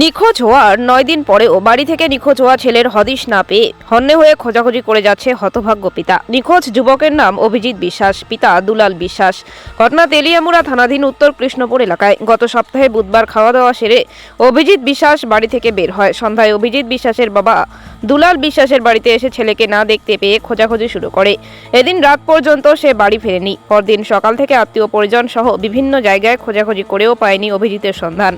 নিখোঁজ হওয়ার নয় দিন পরেও বাড়ি থেকে নিখোঁজ হওয়া ছেলের হদিশ না পেয়ে হন্যে হয়ে খোঁজাখুঁজি করে যাচ্ছে হতভাগ্য পিতা। নিখোঁজ যুবকের নাম অভিজিৎ বিশ্বাস, পিতা দুলাল বিশ্বাস। ঘটনা তেলিয়ামুড়া থানাধীন উত্তর কৃষ্ণপুর এলাকায়। গত সপ্তাহে বুধবার খাওয়া দাওয়া সেরে অভিজিৎ বিশ্বাস বাড়ি থেকে বের হয়। সন্ধ্যায় অভিজিৎ বিশ্বাসের বাবা দুলাল বিশ্বাসের বাড়িতে এসে ছেলেকে না দেখতে পেয়ে খোঁজাখুঁজি শুরু করে। এদিন রাত পর্যন্ত সে বাড়ি ফেরেনি। পরদিন সকাল থেকে আত্মীয় পরিজন সহ বিভিন্ন জায়গায় খোঁজাখুঁজি করেও পায়নি অভিজিতের সন্ধান।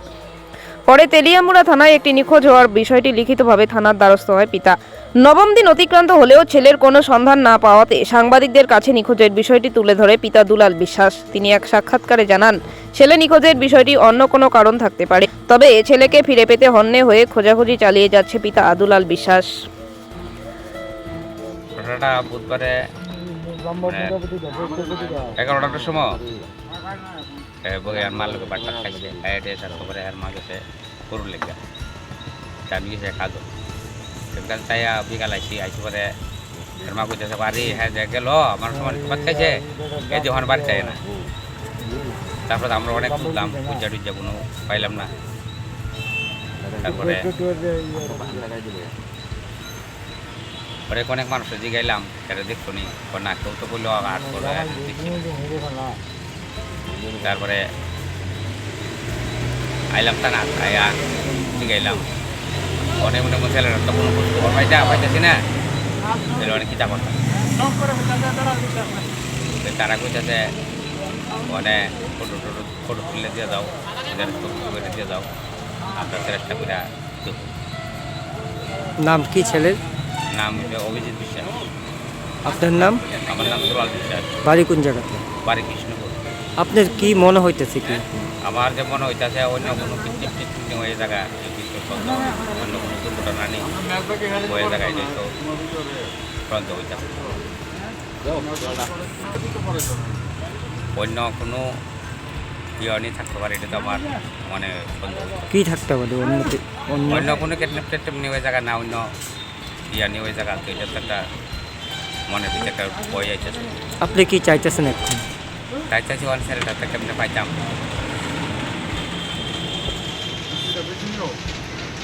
পরে তেলিয়ামুড়া থানায় একটি নিখোঁজ হওয়ার বিষয়টি লিখিতভাবে থানার দ্বারস্থ হয় পিতা নবম দিন অতিক্রান্ত হলেও ছেলের কোনো সন্ধান না পাওয়াতে সাংবাদিকদের কাছে নিখোঁজের বিষয়টি তুলে ধরে পিতা দুলাল বিশ্বাস তিনি এক সাক্ষাৎকারে জানান ছেলে নিখোঁজের বিষয়টি অন্য কোনো কারণ থাকতে পারে তবে ছেলেকে ফিরে পেতে হন্যে হয়ে খোঁজাখুঁজি চালিয়ে যাচ্ছে পিতা দুলাল বিশ্বাস ঘটনাটা বুধবারে এগারোটার সময় বগে আর মার লোকে বাট্টা খাইছে। খাইতে তারপরে আর মা গেছে গরুর লেগে। আমি গেছে কাজো সেখান তাই বিকাল আইসি আইসি পরে এর মা কইতেছে, বাড়ি হ্যাঁ যে গেল, আমার সময় ভাত খাইছে, এই যখন বাড়ি চাই না। তারপরে আমরা অনেক খুঁজলাম পূজা টুজা কোনো পাইলাম না। তারপরে পরে অনেক মানুষের জিগাইলাম সেটা দেখতো নি? কেউ তো বলল আট করে। তারপরে আইলাম তা না আয়া জিগাইলাম অনেক মনে মনে ছেলেরা কোনো খোঁজ খবর পাইতা পাইতেছি না? তাহলে অনেক কিতা করতাম। তারা কইতেছে অনেক ফটো টটো ফটো তুলে দিয়ে দাও করে দিয়ে দাও আপনার চেষ্টা করে নাম কি ছেলের? নাম অভিজিৎ বিশ্বাস। আপনার নাম? আমার নাম দুলাল বিশ্বাস। বাড়ি কোন জায়গাতে? বাড়ি কৃষ্ণপুর। আপনার কি মনে হইতেছে কি? আমার যে মনে হইতেছে অন্য কোনো টিকনিক হয়ে জায়গা তো অন্য কোনো দুর্ঘটনা নেই হয়ে জায়গায় হয়তো সন্দেহ হইতেছে। অন্য কোনো ইয়নি থাকতে পারে এটা তো আমার মানে কি থাকতে পারে অন্য অন্য কোনো কেটনেপ টেটনেপ নিয়ে ওই জায়গা না অন্য ইয়া নিয়ে ওই জায়গা তো এটা তো একটা মনের ভিতরে একটা বই আইতেছে আপনি কি চাইতেছেন এখন? তাই চাইছি ওয়ান স্যারেটা কেমনে পাইতাম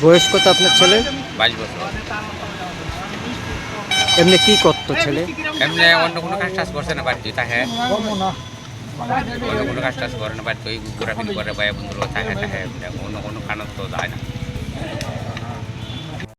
বয়স কত আপনার ছেলে? বাইশ বছর এমনি কি করতো ছেলে? এমনি অন্য কোনো কাজ টাজ করছে না বাড়িতে তাহে অন্য কোনো কাজ টাজ করে না বাড়িতে ওই ঘোরাফিরি করে বাইরে বন্ধুর থাকে থাকে অন্য কোনো কারণ তো যায় না।